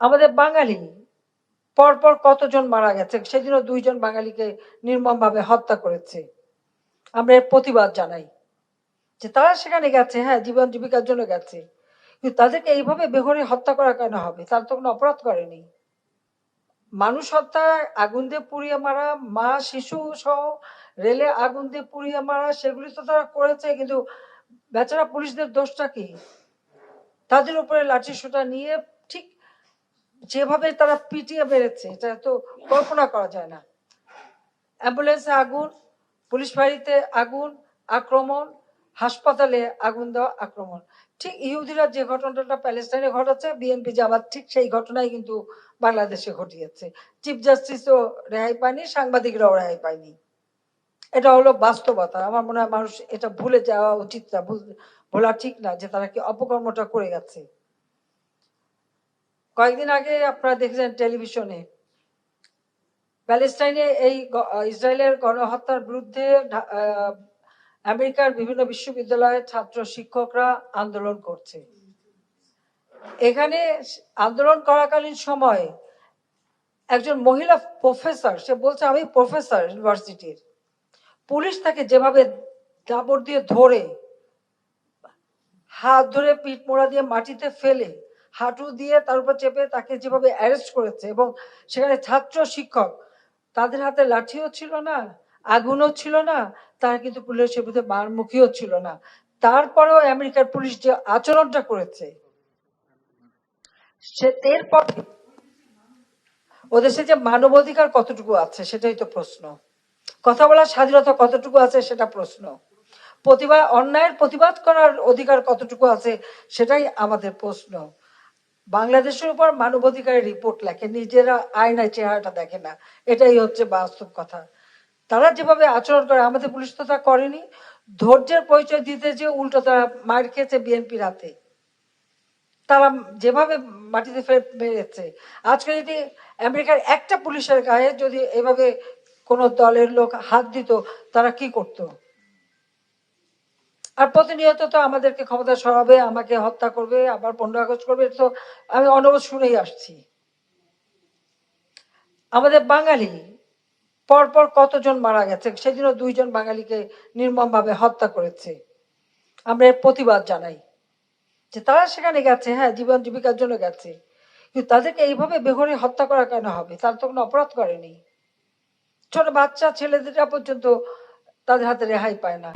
আমাদের বাঙালি পরপর কতজন মারা গেছে সেদিনও দুইজন বাঙালিকে নির্মমভাবে হত্যা করেছে। আমরা এর প্রতিবাদ জানাই যে তারা সেখানে গেছে হ্যাঁ জীবন জীবিকার জন্য গেছে। কিন্তু তাদেরকে এইভাবে বেঘরে হত্যা করা কেন হবে? তারা তো কোনো অপরাধ করেনি। মানুষ হত্যা, আগুন দিয়ে পুড়িয়ে মারা, মা, শিশু সহ রেলে আগুন দিয়ে পুড়িয়ে মারা, সেগুলি তো তারা করেছে, কিন্তু বেচারা পুলিশদের দোষটা কি? তাদের উপরে লাঠি সোটা নিয়ে ঠিক যেভাবে তারা পিটিয়ে বেড়েছে এটা তো কল্পনা করা যায় না। অ্যাম্বুলেন্সে আগুন, পুলিশ বাড়িতে আগুন, আক্রমণ, হাসপাতালে আগুন দেওয়া, আক্রমণ। ঠিক ইহুদিরা যে ঘটনাটা প্যালেস্টাইনে ঘটাচ্ছে, বিএনপি জামাত ঠিক সেই ঘটনাই কিন্তু বাংলাদেশে ঘটিয়েছে। চিফ জাস্টিসও রেহাই পায়নি, সাংবাদিকরাও রেহাই পায়নি। এটা হলো বাস্তবতা। আমার মনে হয় মানুষ এটা ভুলে যাওয়া উচিত না, ভুল- ভোলা ঠিক না যে তারা কি অপকর্মটা করে গেছে। কয়েকদিন আগে আপনারা দেখেছেন টেলিভিশনে, প্যালেস্টাইনে এই ইসরায়েলের গণহত্যার বিরুদ্ধে আমেরিকার বিভিন্ন বিশ্ববিদ্যালয়ের ছাত্র শিক্ষকরা আন্দোলন করছে। এখানে আন্দোলন করাকালীন সময় একজন মহিলা প্রফেসর, সে বলছে, আমি প্রফেসর ইউনিভার্সিটির। পুলিশ তাকে যেভাবে দাবর দিয়ে ধরে, হাত ধরে পিঠ মোড়া দিয়ে মাটিতে ফেলে হাঁটু দিয়ে তার উপর চেপে তাকে যেভাবে অ্যারেস্ট করেছে এবং সেখানে ছাত্র শিক্ষক, তাদের হাতে লাঠিও ছিল না, আগুনও ছিল না, তারা কিন্তু পুলিশের বিরুদ্ধে মারমুখীও ছিল না। তারপরেও আমেরিকার পুলিশ যে আচরণটা করেছে, সে এরপর ওদেশে যে মানবাধিকার কতটুকু আছে সেটাই তো প্রশ্ন। কথা বলার স্বাধীনতা কতটুকু আছে সেটা প্রশ্ন। প্রতিবাদ অন্যায়ের প্রতিবাদ করার অধিকার কতটুকু আছে সেটাই আমাদের প্রশ্ন। বাংলাদেশের উপর মানবাধিকারের রিপোর্ট লেখে, নিজেরা আয়নায় চেহারাটা দেখে না। এটাই হচ্ছে বাস্তব কথা। তারা যেভাবে আচরণ করে, আমাদের পুলিশ তো তা করেনি। ধৈর্যের পরিচয় দিতে যে উল্টো তারা মার খেয়েছে বিএনপির হাতে তারা যেভাবে মাটিতে মেরেছে। আজকে যদি আমেরিকার একটা পুলিশের গায়ে যদি এভাবে কোনো দলের লোক হাত দিত, তারা কি করত? আর প্রতিনিয়ত তো আমাদেরকে ক্ষমতা সরাবে, আমাকে হত্যা করবে, আবার পনেরো আগস্ট করবে, তো আমি অনবত শুনেই আসছি। আমাদের বাঙালি, পরপর কতজন মারা গেছে, সেদিনও দুইজন বাঙালিকে নির্মমভাবে হত্যা করেছে। আমরা এর প্রতিবাদ জানাই যে তারা সেখানে গেছে হ্যাঁ জীবন জীবিকার জন্য গেছে। কিন্তু তাদেরকে এইভাবে বেঘরে হত্যা করা কেন হবে? তারা তো কোনো অপরাধ করেনি। ছোট বাচ্চা ছেলেদেররা পর্যন্ত তাদের হাতে রেহাই পায় না।